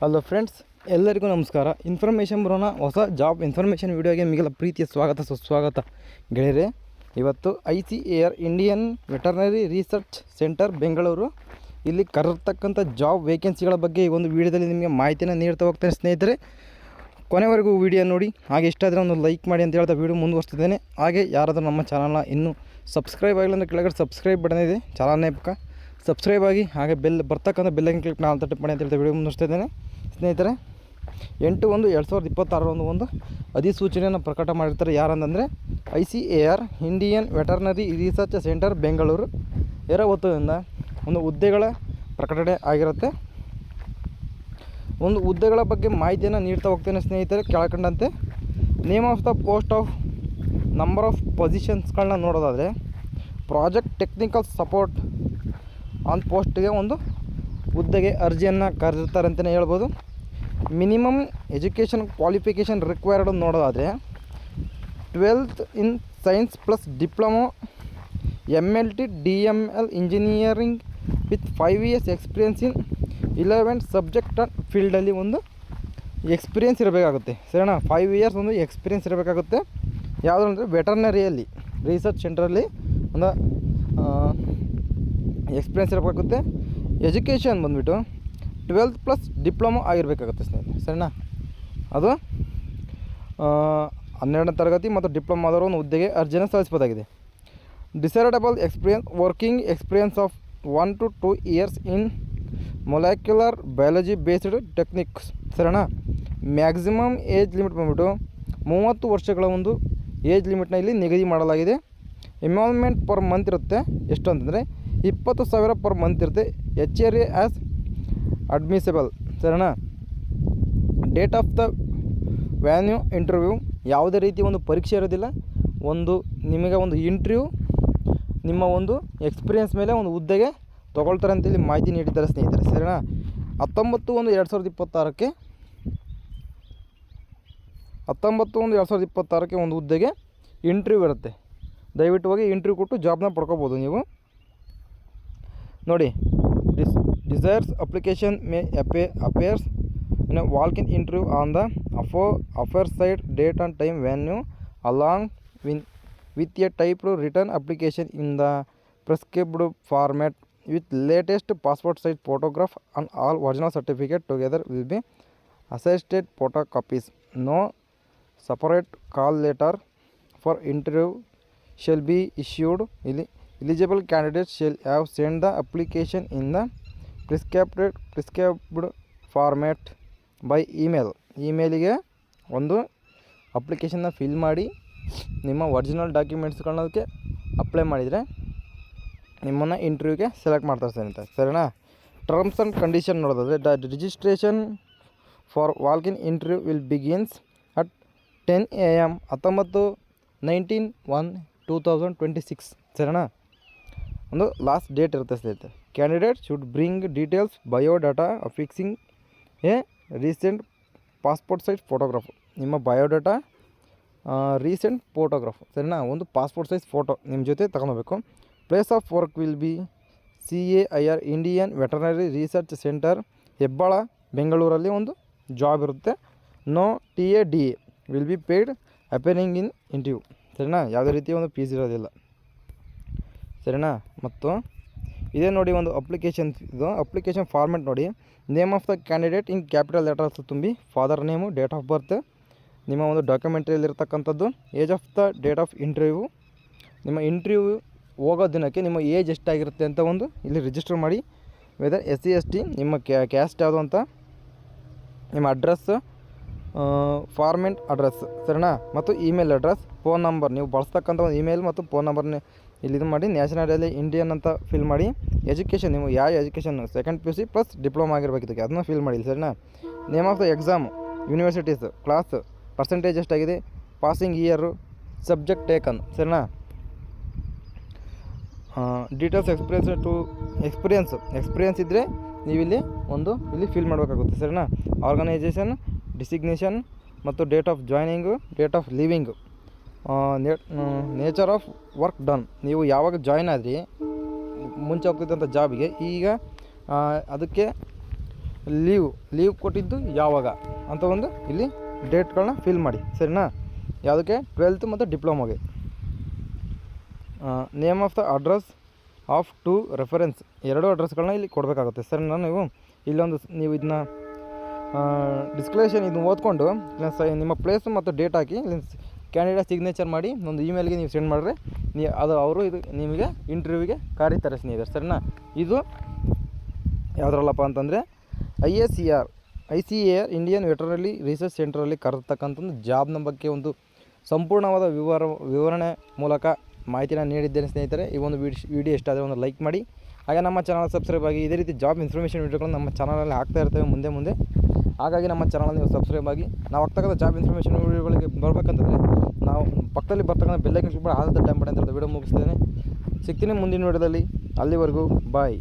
Hello friends ಎಲ್ಲರಿಗೂ ನಮಸ್ಕಾರ. Information ಬರೋಣ, ಹೊಸ ಜಾಬ್ ಇನ್ಫಾರ್ಮೇಷನ್ ವೀಡಿಯೋಗೆ ಮಿಗಿಲ ಪ್ರೀತಿಯ ಸ್ವಾಗತ, ಸುಸ್ವಾಗತ. ಗೆಳೆಯರೆ, ಇವತ್ತು I C A R Indian veterinary research centre Bengaluru. ಇಲ್ಲಿ ಕರೆತಕ್ಕಂಥ ಜಾಬ್ ವೇಕೆನ್ಸಿಗಳ ಬಗ್ಗೆ ಈ ಒಂದು ವೀಡಿಯೋದಲ್ಲಿ ನಿಮಗೆ ಮಾಹಿತಿಯನ್ನು ನೀಡ್ತಾ ಹೋಗ್ತೇನೆ ಸ್ನೇಹಿತರೆ. ಕೊನೆವರೆಗೂ ವೀಡಿಯೋ ನೋಡಿ, ಹಾಗೆ ಇಷ್ಟ ಆದರೆ ಒಂದು ಲೈಕ್ ಮಾಡಿ ಅಂತ ಹೇಳ್ತಾ ವೀಡಿಯೋ ಮುಂದುವರಿಸ್ತಿದ್ದೇನೆ. ಹಾಗೆ ಯಾರಾದರೂ ನಮ್ಮ ಚಾನಲ್ನ ಇನ್ನೂ ಸಬ್ಸ್ಕ್ರೈಬ್ ಆಗಿಲ್ಲ ಅಂದರೆ ಕೆಳಗಡೆ ಸಬ್ಸ್ಕ್ರೈಬ್ ಬಟನ್ ಇದೆ ಚಾನಲ್ನೇ ಪಕ್ಕ ಸಬ್ಸ್ಕ್ರೈಬ್ ಆಗಿ, ಹಾಗೆ ಬೆಲ್ ಬರ್ತಕ್ಕಂಥ ಬೆಲ್ಲೈಕನ್ ಕ್ಲಿಕ್ ನಾನು ಅಂತ ಮಾಡಿ ಅಂತ ಹೇಳ್ತಾ ವೀಡಿಯೋ ಮುಂದುವರಿಸ್ತಿದ್ದೇನೆ. ಸ್ನೇಹಿತರೆ, ಎಂಟು ಒಂದು ಎರಡು ಸಾವಿರದ ಇಪ್ಪತ್ತಾರರಂದು ಒಂದು ಅಧಿಸೂಚನೆಯನ್ನು ಪ್ರಕಟ ಮಾಡಿರ್ತಾರೆ ಯಾರಂತಂದರೆ I C A R, Indian veterinary research centre, Bengaluru. ಒತ್ತದಿಂದ ಒಂದು ಹುದ್ದೆಗಳ ಪ್ರಕಟಣೆ ಆಗಿರುತ್ತೆ. ಒಂದು ಹುದ್ದೆಗಳ ಬಗ್ಗೆ ಮಾಹಿತಿಯನ್ನು ನೀಡ್ತಾ ಹೋಗ್ತೇನೆ ಸ್ನೇಹಿತರೆ, ಕೆಳಕಂಡಂತೆ. Name of the post of number of ಪೊಸಿಷನ್ಸ್ಗಳನ್ನ ನೋಡೋದಾದರೆ, ಪ್ರಾಜೆಕ್ಟ್ ಟೆಕ್ನಿಕಲ್ ಸಪೋರ್ಟ್ ಆನ್ ಪೋಸ್ಟ್ಗೆ ಒಂದು ಹುದ್ದೆಗೆ ಅರ್ಜಿಯನ್ನು ಕರೆದಿರ್ತಾರೆ ಅಂತಲೇ ಹೇಳ್ಬೋದು. ಮಿನಿಮಮ್ ಎಜುಕೇಷನ್ ಕ್ವಾಲಿಫಿಕೇಷನ್ ರಿಕ್ವೈರ್ಡ್ ನೋಡೋದಾದರೆ twelfth in science plus diploma, M L T, D M L engineering with five years experience in eleven subject and ಫೀಲ್ಡಲ್ಲಿ ಒಂದು ಎಕ್ಸ್ಪೀರಿಯನ್ಸ್ ಇರಬೇಕಾಗುತ್ತೆ. ಸರಿನಾ? ಫೈವ್ ಇಯರ್ಸ್ ಒಂದು ಎಕ್ಸ್ಪೀರಿಯನ್ಸ್ ಇರಬೇಕಾಗುತ್ತೆ. ಯಾವುದು ಅಂದರೆ ವೆಟರ್ನರಿಯಲ್ಲಿ, ರಿಸರ್ಚ್ ಸೆಂಟ್ರಲ್ಲಿ ಒಂದು ಎಕ್ಸ್ಪೀರಿಯನ್ಸ್ ಇರಬೇಕಾಗುತ್ತೆ. ಎಜುಕೇಷನ್ ಬಂದುಬಿಟ್ಟು ಟ್ವೆಲ್ತ್ ಪ್ಲಸ್ ಡಿಪ್ಲೊಮೊ ಆಗಿರಬೇಕಾಗುತ್ತೆ ಸ್ನೇಹಿತರೆ, ಸರಿನಾ? ಅದು ಹನ್ನೆರಡನೇ ತರಗತಿ ಮತ್ತು ಡಿಪ್ಲೊಮಾದವರು ಒಂದು ಹುದ್ದೆಗೆ ಅರ್ಜಿಯನ್ನು ಸಲ್ಲಿಸಬಹುದಾಗಿದೆ desirable experience working experience of one to two years in molecular biology based techniques ಸರಿನಾ? ಮ್ಯಾಕ್ಸಿಮಮ್ ಏಜ್ ಲಿಮಿಟ್ ಬಂದ್ಬಿಟ್ಟು ಮೂವತ್ತು ವರ್ಷಗಳ ಒಂದು ಏಜ್ ಲಿಮಿಟ್ನ ಇಲ್ಲಿ ನಿಗದಿ ಮಾಡಲಾಗಿದೆ. ಎಮೋಲ್ಮೆಂಟ್ ಪರ್ ಮಂತ್ ಇರುತ್ತೆ. ಎಷ್ಟು ಅಂತಂದರೆ ಇಪ್ಪತ್ತು ಸಾವಿರ ಪರ್ ಮಂತ್ ಇರುತ್ತೆ. H R A as admissible ಸರಿನಾ? Date of the venue interview ಯಾವುದೇ ರೀತಿ ಒಂದು ಪರೀಕ್ಷೆ ಇರೋದಿಲ್ಲ. ಒಂದು ನಿಮಗೆ ಒಂದು ಇಂಟ್ರ್ಯೂ ನಿಮ್ಮ ಒಂದು ಎಕ್ಸ್ಪೀರಿಯನ್ಸ್ ಮೇಲೆ ಒಂದು ಹುದ್ದೆಗೆ ತೊಗೊಳ್ತಾರೆ ಅಂತ ಇಲ್ಲಿ ಮಾಹಿತಿ ನೀಡಿದ್ದಾರೆ ಸ್ನೇಹಿತರೆ. ಸರಿನಾ? ಹತ್ತೊಂಬತ್ತು ಒಂದು ಎರಡು ಸಾವಿರದ ಇಪ್ಪತ್ತಾರಕ್ಕೆ, ಹತ್ತೊಂಬತ್ತು ಒಂದು ಎರಡು ಸಾವಿರದ ಇಪ್ಪತ್ತಾರಕ್ಕೆ ಒಂದು ಹುದ್ದೆಗೆ ಇಂಟ್ರ್ಯೂ ಇರುತ್ತೆ. ದಯವಿಟ್ಟು ಹೋಗಿ ಇಂಟ್ರ್ಯೂ ಕೊಟ್ಟು ಜಾಬ್ನ ಪಡ್ಕೋಬೋದು ನೀವು. ನೋಡಿ this desired application may appears you know, walk-in interview on the offer side date and time venue along with, with a typed written application in the prescribed format with latest passport size photograph and all original certificate together will be attested photocopies. No separate call letter for interview shall be issued. Eligible candidates shall have sent the application in the prescribed prescribed format by email ಇಮೇಲಿಗೆ ಒಂದು ಅಪ್ಲಿಕೇಶನ್ನ fill ಮಾಡಿ, ನಿಮ್ಮ original ಡಾಕ್ಯುಮೆಂಟ್ಸ್ಗಳನ್ನೋದಕ್ಕೆ apply ಮಾಡಿದರೆ ನಿಮ್ಮನ್ನು ಇಂಟರ್ವ್ಯೂಗೆ select ಮಾಡ್ತಾರೆ ಅಂತ. ಸರಿನಾ? Terms and condition ನೋಡೋದಾದರೆ the registration for walk in interview will begins at ten A M ಹತ್ತೊಂಬತ್ತು nineteen one two thousand twenty six ಸರಿನಾ? ಒಂದು ಲಾಸ್ಟ್ ಡೇಟ್ ಇರುತ್ತೆ ಸ್ನೇಹಿತರೆ candidate should bring details biodata fixing a recent passport size photograph ನಿಮ್ಮ biodata recent photograph ಸರಿನಾ? ಒಂದು passport size photo ನಿಮ್ಮ ಜೊತೆ ತಗೊಳ್ಬೇಕು place of work will be C A I R Indian veterinary research centre Hebbal ಬೆಂಗಳೂರಲ್ಲಿ ಒಂದು job ಇರುತ್ತೆ. No T A D A will be paid appearing in interview ಸರಿನಾ? ಯಾವುದೇ ರೀತಿಯ ಒಂದು ಫೀಸ್ ಇರೋದಿಲ್ಲ. ಸರಿನಾ? ಮತ್ತು ಇದೇ ನೋಡಿ ಒಂದು ಅಪ್ಲಿಕೇಶನ್ ಇದು. ಅಪ್ಲಿಕೇಶನ್ ಫಾರ್ಮೆಟ್ ನೋಡಿ. Name of the candidate in capital letters ತುಂಬಿ. Father name date of birth ನಿಮ್ಮ ಒಂದು ಡಾಕ್ಯುಮೆಂಟ್ರಿಯಲ್ಲಿರ್ತಕ್ಕಂಥದ್ದು age of the date of interview ನಿಮ್ಮ ಇಂಟರ್ವ್ಯೂ ಹೋಗೋ ದಿನಕ್ಕೆ ನಿಮ್ಮ ಏಜ್ ಎಷ್ಟಾಗಿರುತ್ತೆ ಅಂತ ಒಂದು ಇಲ್ಲಿ ರಿಜಿಸ್ಟರ್ ಮಾಡಿ. Whether S C S T ನಿಮ್ಮ ಕ್ಯಾಸ್ಟ್ ಯಾವುದು ಅಂತ. ನಿಮ್ಮ ಅಡ್ರೆಸ್ ಫಾರ್ಮೆಂಟ್ ಅಡ್ರೆಸ್ ಸರಿನಾ? ಮತ್ತು ಇಮೇಲ್ ಅಡ್ರೆಸ್ ಫೋನ್ ನಂಬರ್ ನೀವು ಬಳಸ್ತಕ್ಕಂಥ ಒಂದು ಇಮೇಲ್ ಮತ್ತು ಫೋನ್ ನಂಬರ್ನೇ ಇಲ್ಲಿ ಇದು ಮಾಡಿ ನ್ಯಾಷನಾಲಿಟಿಯಲ್ಲಿ ಇಂಡಿಯನ್ ಅಂತ ಫಿಲ್ ಮಾಡಿ. ಎಜುಕೇಷನ್ ನೀವು ಯಾವ education second P U C plus diploma ಆಗಿರಬೇಕಿದ್ದಕ್ಕೆ ಅದನ್ನ ಫಿಲ್ ಮಾಡಿ, ಸರಿನಾ? Name of the exam universities class percentage ಎಷ್ಟಾಗಿದೆ? ಪಾಸಿಂಗ್ ಇಯರು ಸಬ್ಜೆಕ್ಟ್ ಟೇಕನ್ ಸರಿನಾ? Details experience to experience experience ಇದ್ದರೆ ನೀವು ಇಲ್ಲಿ ಒಂದು ಇಲ್ಲಿ ಫಿಲ್ ಮಾಡಬೇಕಾಗುತ್ತೆ, ಸರಿನಾ? ಆರ್ಗನೈಜೇಷನ್ ಡಿಸಿಗ್ನೇಷನ್ ಮತ್ತು date of joining date of living nature of work done ನೀವು ಯಾವಾಗ ಜಾಯ್ನ್ ಆದ್ರಿ, ಮುಂಚೆ ಹೋಗ್ತಿದ್ದಂಥ ಜಾಬಿಗೆ ಈಗ ಅದಕ್ಕೆ ಲೀವ್ ಲೀವ್ ಕೊಟ್ಟಿದ್ದು ಯಾವಾಗ? ಅಂತ ಒಂದು ಇಲ್ಲಿ ಡೇಟ್ಗಳನ್ನ ಫಿಲ್ ಮಾಡಿ, ಸರಿನಾ? ಯಾವುದಕ್ಕೆ? ಟ್ವೆಲ್ತ್ ಮತ್ತು ಡಿಪ್ಲೊಮಾಗೆ name of the address of to reference ಎರಡು ಅಡ್ರೆಸ್ಗಳನ್ನ ಇಲ್ಲಿ ಕೊಡಬೇಕಾಗುತ್ತೆ, ಸರಿನಾ ನೀವು? ಇಲ್ಲೊಂದು ನೀವು ಇದನ್ನ ಡಿಸ್ಕ್ಲೇಷನ್ ಇದನ್ನ ಓದ್ಕೊಂಡು ನಿಮ್ಮ ಪ್ಲೇಸು ಮತ್ತು ಡೇಟ್ ಹಾಕಿ, ಇಲ್ಲಿ ಕ್ಯಾಂಡಿಡೇಟ್ ಸಿಗ್ನೇಚರ್ ಮಾಡಿ ಒಂದು ಇಮೇಲ್ಗೆ ನೀವು ಸೆಂಡ್ ಮಾಡಿದ್ರೆ ನೀ ಅದು ಅವರು ಇದು ನಿಮಗೆ ಇಂಟರ್ವ್ಯೂಗೆ ಕರೀತಾರೆ ಸ್ನೇಹಿತರೆ, ಸರಿನಾ? ಇದು ಯಾವುದ್ರಲ್ಲಪ್ಪ ಅಂತಂದರೆ I S C R I C A R Indian veterinary research ಸೆಂಟ್ರಲ್ಲಿ ಕರೆತಕ್ಕಂಥದ್ದು ಜಾಬ್ನ ಬಗ್ಗೆ ಒಂದು ಸಂಪೂರ್ಣವಾದ ವಿವರ, ವಿವರಣೆ ಮೂಲಕ ಮಾಹಿತಿನ ನೀಡಿದ್ದೇನೆ ಸ್ನೇಹಿತರೆ. ಈ ಒಂದು ವಿಡಿಯೋ ವಿಡಿಯೋ ಇಷ್ಟ ಆದರೆ ಒಂದು ಲೈಕ್ ಮಾಡಿ. ಹಾಗೆ ನಮ್ಮ ಚಾನಲ್ ಸಬ್ಸ್ಕ್ರೈಬ್ ಆಗಿ ಇದೇ ರೀತಿ ಜಾಬ್ ಇನ್ಫಾರ್ಮೇಷನ್ ವೀಡಿಯೋಗಳು ನಮ್ಮ ಚಾನಲಲ್ಲಿ ಹಾಕ್ತಾ ಇರ್ತೇವೆ ಮುಂದೆ ಮುಂದೆ. ಹಾಗಾಗಿ ನಮ್ಮ ಚಾನಲ್ ನೀವು ಸಬ್ಸ್ಕ್ರೈಬ್ ಆಗಿ. ನಾವು ಆಗ್ತಕ್ಕಂಥ ಜಾಬ್ ಇನ್ಫಾರ್ಮೇಷನ್ ವಿಡಿಯೋಗಳಿಗೆ ಬರಬೇಕಂತಂದರೆ ನಾವು ಪಕ್ಕದಲ್ಲಿ ಬರ್ತಕ್ಕಂಥ ಬೆಲ್ಲೈಕನ್ ಕ್ಲಿಕ್ ಮಾಡಿ ದ ಟೈಮ್ ಮಾಡಿ ಅಂತ ವಿಡಿಯೋ ಮುಗಿಸ್ತೇನೆ. ಸಿಗ್ತೀನಿ ಮುಂದಿನ ವೀಡಿಯೋದಲ್ಲಿ ಅಲ್ಲಿವರೆಗೂ ಬಾಯ್